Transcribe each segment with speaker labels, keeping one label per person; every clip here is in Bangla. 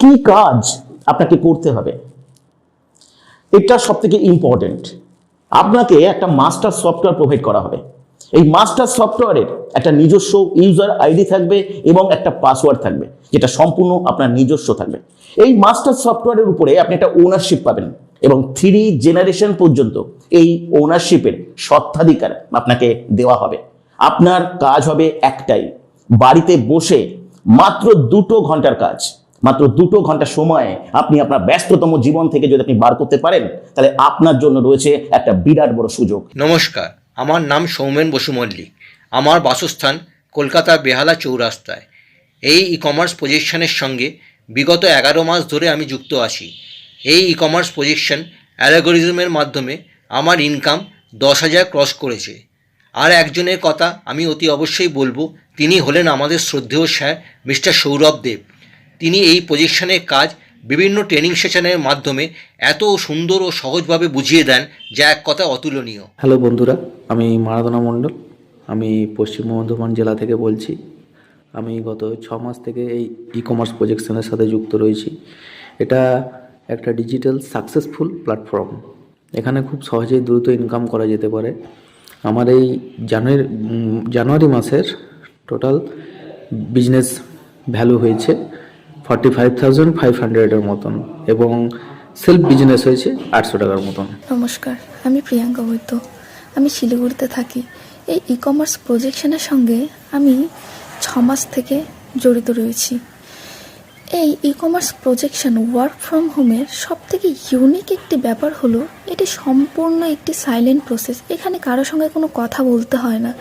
Speaker 1: কি কাজ আপনাকে করতে হবে? এটা সব থেকে ইম্পর্টেন্ট আপনাকে একটা মাস্টার সফটওয়্যার প্রোভাইড করা হবে। এই মাস্টার সফটওয়্যারের একটা নিজস্ব ইউজার আইডি থাকবে এবং একটা পাসওয়ার্ড থাকবে, যেটা সম্পূর্ণ আপনার নিজস্ব থাকবে। এই মাস্টার সফটওয়্যারের উপরে আপনি একটা ওনারশিপ পাবেন এবং থ্রি জেনারেশন পর্যন্ত এই ওনারশিপের স্বত্বাধিকার আপনাকে দেওয়া হবে। আপনার কাজ হবে একটাই, বাড়িতে বসে মাত্র দুটো ঘণ্টার কাজ। মাত্র দুটো ঘণ্টা সময়ে আপনি আপনার ব্যস্ততম জীবন থেকে যদি আপনি বার করতে পারেন, তাহলে আপনার জন্য রয়েছে একটা বিরাট বড় সুযোগ।
Speaker 2: নমস্কার, আমার নাম সৌমেন বসু মল্লিক। আমার বাসস্থান কলকাতা বেহালা চৌরাস্তায়। এই ই কমার্স প্রজেকশনের সঙ্গে বিগত এগারো মাস ধরে আমি যুক্ত আছি। এই ই কমার্স প্রজেকশন অ্যালগোরিজমের মাধ্যমে আমার ইনকাম দশ হাজার ক্রস করেছে। আর একজনের কথা আমি অতি অবশ্যই বলব, তিনি হলেন আমাদের শ্রদ্ধেয় স্যার মিস্টার সৌরভ দেব। তিনি এই প্রজেকশনের কাজ বিভিন্ন ট্রেনিং সেশনের মাধ্যমে এত সুন্দর ও সহজভাবে বুঝিয়ে দেন, যা এক কথা অতুলনীয়।
Speaker 3: হ্যালো বন্ধুরা, আমি মারাদনা মণ্ডল। আমি পশ্চিম বর্ধমান জেলা থেকে বলছি। আমি গত ছ মাস থেকে এই ই কমার্স প্রজেকশনের সাথে যুক্ত রয়েছি। এটা একটা ডিজিটাল সাকসেসফুল প্ল্যাটফর্ম এখানে খুব সহজেই দ্রুত ইনকাম করা যেতে পারে। আমার এই জানুয়ারি জানুয়ারি মাসের টোটাল বিজনেস ভ্যালু হয়েছে ফর্টি ফাইভ থাউজেন্ড ফাইভ হান্ড্রেডের মতন এবং সেলফ বিজনেস হয়েছে আটশো টাকার মতন।
Speaker 4: নমস্কার, আমি প্রিয়াঙ্কা বৈদ্য। আমি শিলিগুড়িতে থাকি। এই ই কমার্স প্রজেকশনের সঙ্গে আমি ছ মাস থেকে জড়িত রয়েছি। এই E commerce projection work from হোমের সব থেকে ইউনিক একটি ব্যাপার হলো, এটি সম্পূর্ণ একটি সাইলেন্ট প্রসেস এখানে কারোর সঙ্গে কোনো কথা বলতে হয় না।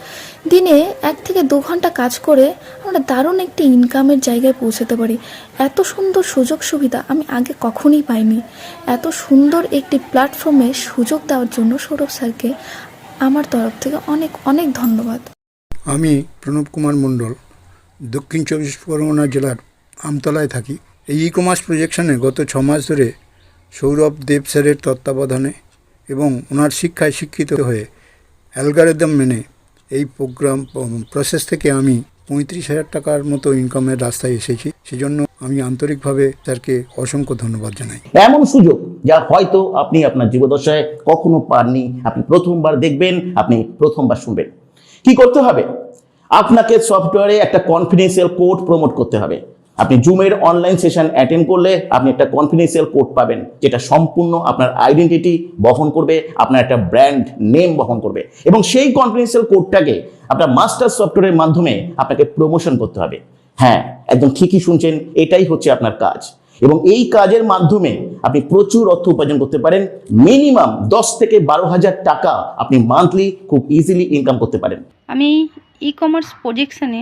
Speaker 4: দিনে এক থেকে দু ঘণ্টা কাজ করে আমরা দারুণ একটি ইনকামের জায়গায় পৌঁছাতে পারি। এত সুন্দর সুযোগ সুবিধা আমি আগে কখনই পাইনি। এত সুন্দর একটি প্ল্যাটফর্মে সুযোগ দেওয়ার জন্য সৌরভ স্যারকে আমার তরফ থেকে অনেক অনেক ধন্যবাদ।
Speaker 5: আমি প্রণব কুমার মণ্ডল, দক্ষিণ চব্বিশ পরগনা জেলার আমতলায় থাকি। এই ই কমার্স প্রজেকশনে গত ছ মাস ধরে সৌরভ দেব স্যারের তত্ত্বাবধানে এবং ওনার শিক্ষায় শিক্ষিত হয়ে অ্যালগারেদম মেনে এই প্রোগ্রাম প্রসেস থেকে আমি পঁয়ত্রিশ হাজার টাকার মতো ইনকামের রাস্তায় এসেছি। সেজন্য আমি আন্তরিকভাবে স্যারকে অসংখ্য ধন্যবাদ জানাই।
Speaker 1: এমন সুযোগ যা হয়তো আপনি আপনার জীবদশায় কখনো পাননি। আপনি প্রথমবার দেখবেন, আপনি প্রথমবার শুনবেন। কি করতে হবে? আপনাকে সফটওয়্যারে একটা কনফিডেন্সিয়াল কোড প্রমোট করতে হবে। আপনি জুমের অনলাইন সেশন অ্যাটেন্ড করলে আপনি একটা কনফিডেন্সিয়াল কোড পাবেন, যেটা সম্পূর্ণ আপনার আইডেন্টিটি বহন করবে, আপনার একটা ব্র্যান্ড নেম বহন করবে। এবং সেই কনফিডেন্সিয়াল কোডটাকে আপনার মাস্টার সফটওয়্যারের মাধ্যমে আপনাকে প্রমোশন করতে হবে। হ্যাঁ একদম ঠিকই শুনছেন, এটাই হচ্ছে আপনার কাজ। এবং এই কাজের মাধ্যমে আপনি প্রচুর অর্থ উপার্জন করতে পারেন মিনিমাম দশ থেকে বারো হাজার টাকা আপনি মান্থলি খুব ইজিলি ইনকাম করতে পারেন।
Speaker 6: আমি ই কমার্স প্রজেকশানে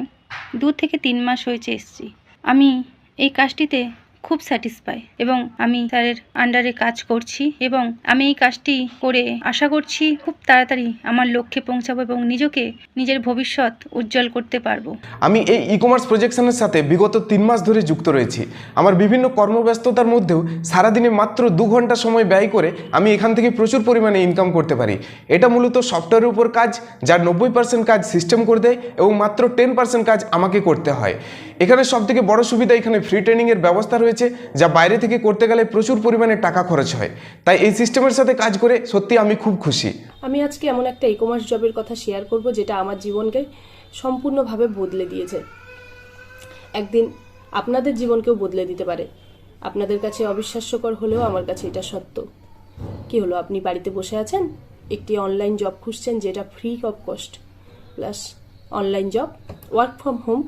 Speaker 6: দু থেকে তিন মাস হয়েছে এসেছি। আমি এই কাজটিতে খুব স্যাটিসফাই এবং আমি স্যারের আন্ডারে কাজ করছি এবং আমি এই কাজটি করে আশা করছি খুব তাড়াতাড়ি আমার লক্ষ্যে পৌঁছাবো এবং নিজেকে নিজের ভবিষ্যৎ উজ্জ্বল করতে পারব।
Speaker 7: আমি এই ই কমার্স প্রজেকশনের সাথে বিগত তিন মাস ধরে যুক্ত রয়েছি। আমার বিভিন্ন কর্মব্যস্ততার মধ্যেও সারাদিনে মাত্র দু ঘণ্টা সময় ব্যয় করে আমি এখান থেকে প্রচুর পরিমাণে ইনকাম করতে পারি। এটা মূলত সফটওয়্যারের উপর কাজ, যার নব্বই পার্সেন্ট কাজ সিস্টেম করে দেয় এবং মাত্র টেন পার্সেন্ট কাজ আমাকে করতে হয়। এখানে সবথেকে বড় সুবিধা এখানে ফ্রি ট্রেনিংয়ের ব্যবস্থা রয়েছে। যা বাইরে থেকে করতে গেলে প্রচুর পরিমাণে টাকা খরচ হয়। তাই এই সিস্টেমের সাথে কাজ করে সত্যি আমি খুব খুশি।
Speaker 8: আমি আজকে এমন একটা ই কমার্স জবের কথা শেয়ার করব, যেটা আমার জীবনকে সম্পূর্ণভাবে বদলে দিয়েছে। একদিন আপনাদের জীবনকেও বদলে দিতে পারে। আপনাদের কাছে অবিশ্বাস্যকর হলেও আমার কাছে এটা সত্য। কি হলো, আপনি বাড়িতে বসে আছেন? একটি অনলাইন জব খুঁজছেন যেটা free of cost plus online job work from home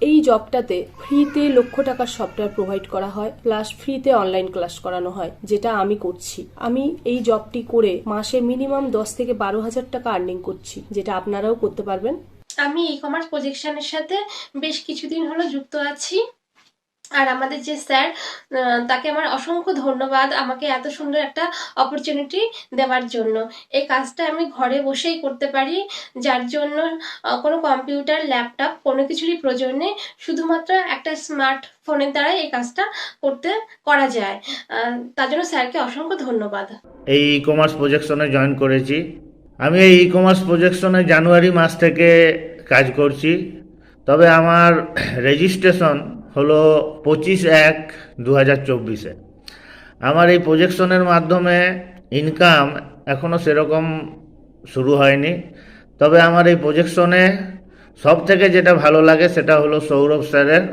Speaker 8: এই জবটাতে ফ্রিতে লক্ষ টাকার সফটওয়্যার প্রোভাইড করা হয়, প্লাস ফ্রিতে অনলাইন ক্লাস করানো হয়, যেটা আমি করছি। আমি এই জবটি করে মাসে মিনিমাম দশ থেকে বারো হাজার টাকা আর্নিং করছি, যেটা আপনারাও করতে পারবেন।
Speaker 9: আমি ই কমার্স প্রজেকশনের সাথে বেশ কিছুদিন হলো যুক্ত আছি। আর আমাদের যে স্যার তাকে আমার অসংখ্য ধন্যবাদ আমাকে এত সুন্দর একটা অপরচুনিটি দেওয়ার জন্য। এই কাজটা আমি ঘরে বসেই করতে পারি, যার জন্য কোনো কম্পিউটার ল্যাপটপ কোনো কিছুরই প্রয়োজন নেই, শুধুমাত্র একটা স্মার্টফোনের দ্বারাই এই কাজটা করতে করা যায়। তার জন্য স্যারকে অসংখ্য ধন্যবাদ।
Speaker 10: এই ই কমার্স প্রজেকশনে জয়েন করেছি। আমি এই ই কমার্স প্রজেকশনে জানুয়ারি মাস থেকে কাজ করছি। তবে আমার রেজিস্ট্রেশন হলো পঁচিশ এক দু হাজার চব্বিশে। আমার এই প্রজেকশনের মাধ্যমে ইনকাম এখনও সেরকম শুরু হয়নি। তবে আমার এই প্রজেকশনে সব থেকে যেটা ভালো লাগে সেটা হলো সৌরভ স্যারের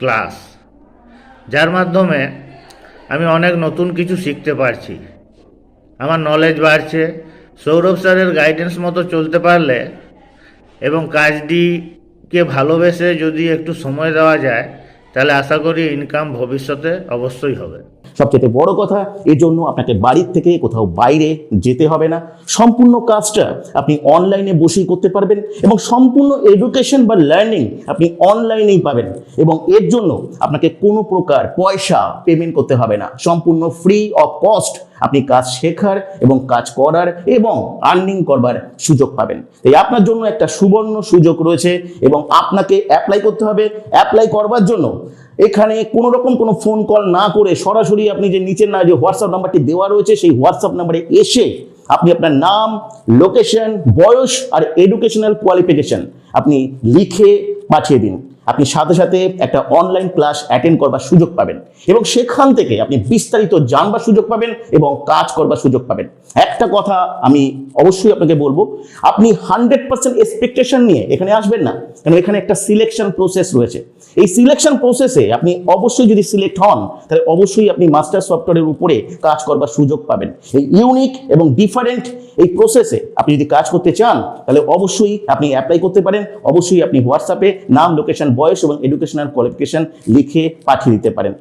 Speaker 10: ক্লাস যার মাধ্যমে আমি অনেক নতুন কিছু শিখতে পারছি। আমার নলেজ বাড়ছে। সৌরভ স্যারের গাইডেন্স মতো চলতে পারলে এবং কাজটিকে ভালোবেসে যদি একটু সময় দেওয়া যায় তাহলে আশা করি ইনকাম ভবিষ্যতে অবশ্যই হবে।
Speaker 1: সবচেয়ে বড় কথা এর জন্য আপনাকে বাড়ির থেকে কোথাও বাইরে যেতে হবে না। সম্পূর্ণ কাজটা আপনি অনলাইনে বসেই করতে পারবেন এবং সম্পূর্ণ এডুকেশন বা লার্নিং আপনি অনলাইনেই পাবেন এবং এর জন্য আপনাকে কোনো প্রকার পয়সা পেমেন্ট করতে হবে না। সম্পূর্ণ ফ্রি অফ কস্ট আপনি কাজ শেখার এবং কাজ করার এবং আর্নিং করবার সুযোগ পাবেন। তাই আপনার জন্য একটা সুবর্ণ সুযোগ রয়েছে এবং আপনাকে অ্যাপ্লাই করতে হবে। অ্যাপ্লাই করবার জন্য এখানে কোনো রকম কোনো ফোন কল না করে সরাসরি আপনি যে নিচের না যে হোয়াটসঅ্যাপ নাম্বারটি দেওয়া রয়েছে, সেই হোয়াটসঅ্যাপ নাম্বারে এসে আপনি আপনার নাম লোকেশন বয়স আর এডুকেশনাল কোয়ালিফিকেশন আপনি লিখে পাঠিয়ে দিন। আপনি সাথে সাথে একটা অনলাইন ক্লাস অ্যাটেন্ড করবার সুযোগ পাবেন এবং সেখান থেকে আপনি বিস্তারিত জানবার সুযোগ পাবেন এবং কাজ করবার সুযোগ পাবেন। একটা কথা আমি অবশ্যই আপনাকে বলব, আপনি হান্ড্রেড পার্সেন্ট এক্সপেকটেশন নিয়ে এখানে আসবেন না, কারণ এখানে একটা সিলেকশন প্রসেস রয়েছে। এই সিলেকশন প্রসেসে আপনি অবশ্যই যদি সিলেক্ট হন, তাহলে অবশ্যই আপনি মাস্টার সফটওয়্যারের উপরে কাজ করবার সুযোগ পাবেন। এই ইউনিক এবং ডিফারেন্ট এই প্রসেসে আপনি যদি কাজ করতে চান, তাহলে অবশ্যই আপনি অ্যাপ্লাই করতে পারেন, অবশ্যই আপনি হোয়াটসঅ্যাপে নাম লোকেশন বয়স এবং এডুকেশনাল কোয়ালিফিকেশন লিখে পাঠিয়ে দিতে পারেন।